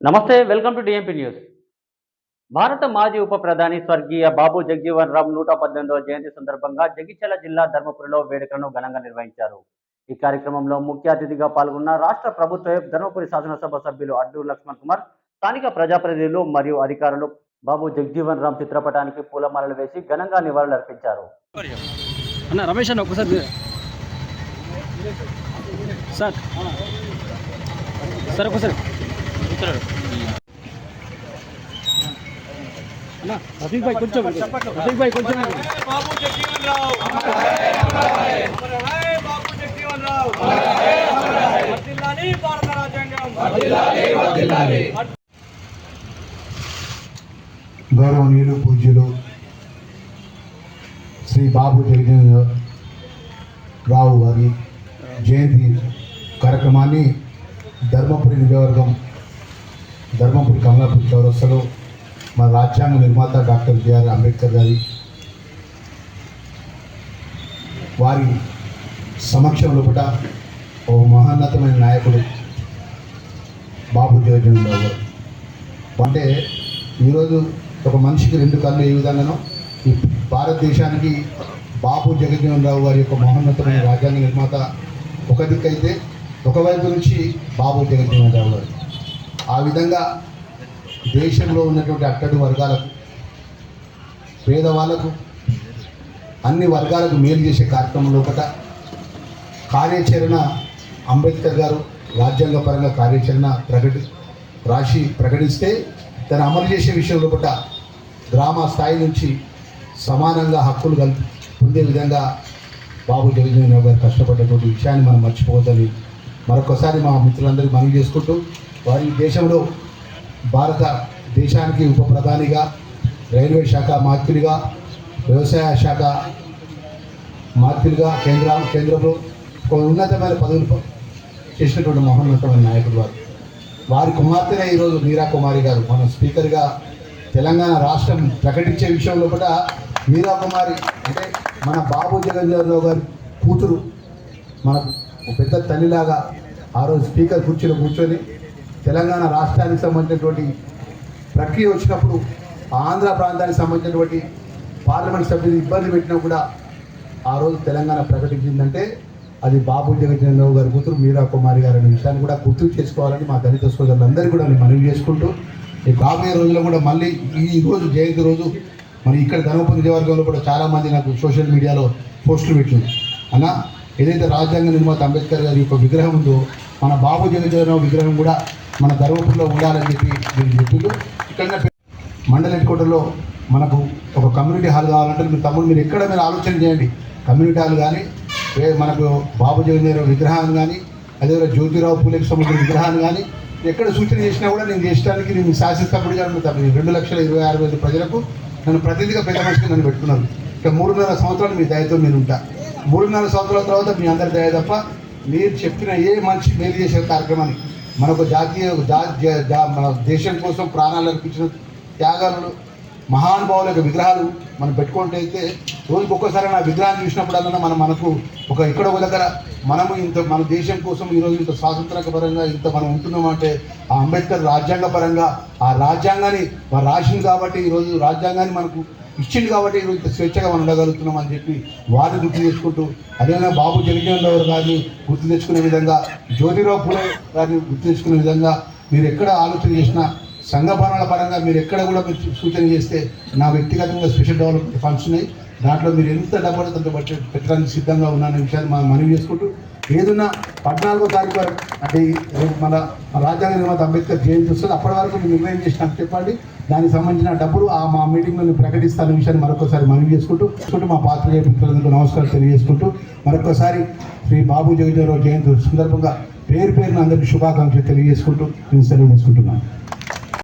నమస్తే welcome to DMP news భారత మాజీ ఉప ప్రధాని స్వర్గీయ బాబు జగజీవన్ రామ్ నూట పద్దెనిమిదవ జయంతి సందర్భంగా జగిత్యాల జిల్లా ధర్మపురిలో వేడుకలను ఘనంగా నిర్వహించారు. ఈ కార్యక్రమంలో ముఖ్య అతిథిగా పాల్గొన్న రాష్ట్ర ప్రభుత్వ ధర్మపురి శాసనసభ సభ్యులు అడ్డు లక్ష్మణ్ కుమార్ స్థానిక ప్రజాప్రతినిధులు మరియు అధికారులు బాబు జగజీవన్ రామ్ చిత్రపటానికి పూలమాలలు వేసి ఘనంగా నివాళులర్పించారు అర్పించారు. రమేష్ అన్న ఒకసారి సార్. సార్ ఒకసారి. అన్న రఫీక్ భాయ్ కొంచెం రఫీక్ భాయ్ కొంచెం బాబు జగజీవన్ రావు అమర హై బాబు జగజీవన్ రావు వర్ధిల్లాలి భారత రాజ్యాంగం గౌరవనీయులు పూజ్యులు శ్రీ బాబు జగజీవన రావు గారి జయంతి కార్యక్రమాన్ని ధర్మపురి నియోజకవర్గం ధర్మపురి కమలాపూర్ చౌరస్తలో మన రాజ్యాంగ నిర్మాత డాక్టర్ బిఆర్ అంబేద్కర్ గారి వారి సమక్షం లోపల ఓ మహోన్నతమైన నాయకుడు బాబు జగజీవన్ రావు గారు. అంటే ఈరోజు ఒక మనిషికి రెండు కళ్ళు ఏ విధంగానో ఈ భారతదేశానికి బాబు జగజ్జీవన్ రావు గారి యొక్క మహోన్నతమైన రాజ్యాంగ నిర్మాత ఒక దిక్కైతే ఒకవైపు నుంచి బాబు జగజ్జీవన్ రావు గారు. ఆ విధంగా దేశంలో ఉన్నటువంటి అట్టడి వర్గాలకు పేదవాళ్ళకు అన్ని వర్గాలకు మేలు చేసే కార్యక్రమంలో ఒకట. కార్యాచరణ అంబేద్కర్ గారు రాజ్యాంగ పరంగా కార్యాచరణ ప్రకటి రాసి ప్రకటిస్తే తను అమలు చేసే విషయంలో ఒకట గ్రామ స్థాయి నుంచి సమానంగా హక్కులు కల్పి పొందే విధంగా బాబు జగజీవన్ రావు గారు కష్టపడ్డటువంటి విషయాన్ని మనం మర్చిపోవద్దని మరొకసారి మా మిత్రులందరికీ మనం చేసుకుంటూ వారి దేశంలో భారత దేశానికి ఉప ప్రధానిగా రైల్వే శాఖ మాత్రులుగా వ్యవసాయ శాఖ మాత్రులుగా కేంద్ర కేంద్రంలో ఒక ఉన్నతమైన పదవులు చేసినటువంటి మహోన్నతమైన నాయకుడు వారు. వారి కుమార్తెనే ఈరోజు మీరా కుమారి గారు. మన స్పీకర్గా తెలంగాణ రాష్ట్రం ప్రకటించే విషయంలో కూడా మీరా కుమారి అంటే మన బాబు జగన్మోహన్ గారి కూతురు మనకు ఒక పెద్ద తల్లిలాగా ఆ రోజు స్పీకర్ కుర్చీలో కూర్చొని తెలంగాణ రాష్ట్రానికి సంబంధించినటువంటి ప్రక్రియ వచ్చినప్పుడు ఆంధ్ర ప్రాంతానికి సంబంధించినటువంటి పార్లమెంట్ సభ్యులు ఇబ్బంది పెట్టినా కూడా ఆ రోజు తెలంగాణ ప్రకటించిందంటే అది బాబు జగజ్జనరావు గారి కూతురు మీరా కుమారి గారు అనే విషయాన్ని కూడా గుర్తు చేసుకోవాలని మా దళిత సోదరులందరికీ కూడా నేను మనవి చేసుకుంటూ ఈ రాబోయే రోజుల్లో కూడా మళ్ళీ ఈ రోజు జయంతి రోజు మరి ఇక్కడ ధనోపతి నియోజకవర్గంలో కూడా చాలామంది నాకు సోషల్ మీడియాలో పోస్టులు పెట్టింది అన్నా ఏదైతే రాజ్యాంగ నిర్మాత అంబేద్కర్ గారి యొక్క విగ్రహం ఉందో మన బాబు జగజ్జనరావు విగ్రహం కూడా మన ధర్మపురిలో ఉండాలని చెప్పి మీరు చెప్పిండు ఇక్కడ మండల హెడ్ క్వార్టర్లో మనకు ఒక కమ్యూనిటీ హాల్ కావాలంటే మీరు తమ్ముడు మీరు ఎక్కడ మీరు ఆలోచన చేయండి. కమ్యూనిటీ హాల్ కానీ మనకు బాబు జగన్ విగ్రహాన్ని కానీ అదేవిధంగా జ్యోతిరావు పూలేకి సంబంధించిన విగ్రహాన్ని కానీ ఎక్కడ సూచన చేసినా కూడా నేను చేసడానికి నేను శాసనసభ్యుడిగా ఉంటాను రెండు లక్షల ఇరవై ఆరు వేల ప్రజలకు నన్ను ప్రతినిధిగా పెద్ద మనిషిగా నన్ను పెట్టుకున్నాను ఇక మూడున్నర సంవత్సరాలు మీ దయతో నేను ఉంటా. మూడున్నర సంవత్సరాల తర్వాత మీ అందరి దయ తప్ప మీరు చెప్పిన ఏ మనిషి మేలు చేసే కార్యక్రమాన్ని మనకు జాతీయ మన దేశం కోసం ప్రాణాలు అర్పించిన త్యాగాలను మహానుభావుల యొక్క విగ్రహాలు మనం పెట్టుకుంటే అయితే రోజుకి ఒక్కసారి నా విగ్రహాన్ని చూసినప్పుడల్లా మనం మనకు ఒక ఇక్కడ ఒక దగ్గర మనము ఇంత మన దేశం కోసం ఈరోజు ఇంత స్వాతంత్రక పరంగా ఇంత మనం ఉంటున్నామంటే ఆ అంబేద్కర్ రాజ్యాంగ పరంగా ఆ రాజ్యాంగాన్ని రాసింది కాబట్టి ఈరోజు రాజ్యాంగాన్ని మనకు ఇచ్చింది కాబట్టి ఈరోజు ఇంత స్వేచ్ఛగా మనం ఉండగలుగుతున్నాం అని చెప్పి వారిని గుర్తు చేసుకుంటూ అదేవిధంగా బాబు జగజీవన్ రావు గారిని గుర్తు తెచ్చుకునే విధంగా జ్యోతిరావు పూలే గారిని గుర్తు తెచ్చుకునే విధంగా మీరు ఎక్కడ ఆలోచన చేసినా సంఘ భవనాల పరంగా మీరు ఎక్కడ కూడా మీరు సూచన చేస్తే నా వ్యక్తిగతంగా స్పెషల్ డెవలప్మెంట్ ఫండ్స్ ఉన్నాయి. దాంట్లో మీరు ఎంత డబ్బు అంత పెట్టడానికి సిద్ధంగా ఉన్నారనే విషయాన్ని మనం మనవి చేసుకుంటూ ఏదున్నా పద్నాలుగో తారీఖు వరకు అంటే మన రాజ్యాంగ నిర్మాత అంబేద్కర్ జయంతి వస్తుంది. అప్పటి వరకు మీరు నిర్ణయం చేసినాక చెప్పండి. దానికి సంబంధించిన డబ్బులు ఆ మా మీటింగ్లో నేను ప్రకటిస్తాను విషయాన్ని మరొకసారి మనవి చేసుకుంటూ మా పాత్రికేయ మిత్రులందరికీ నమస్కారం తెలియజేసుకుంటూ మరొకసారి శ్రీ బాబు జగజీవరావు జయంతి సందర్భంగా పేరు పేరున అందరికీ శుభాకాంక్షలు తెలియజేసుకుంటూ నేను సెలవు తీసుకుంటున్నాను.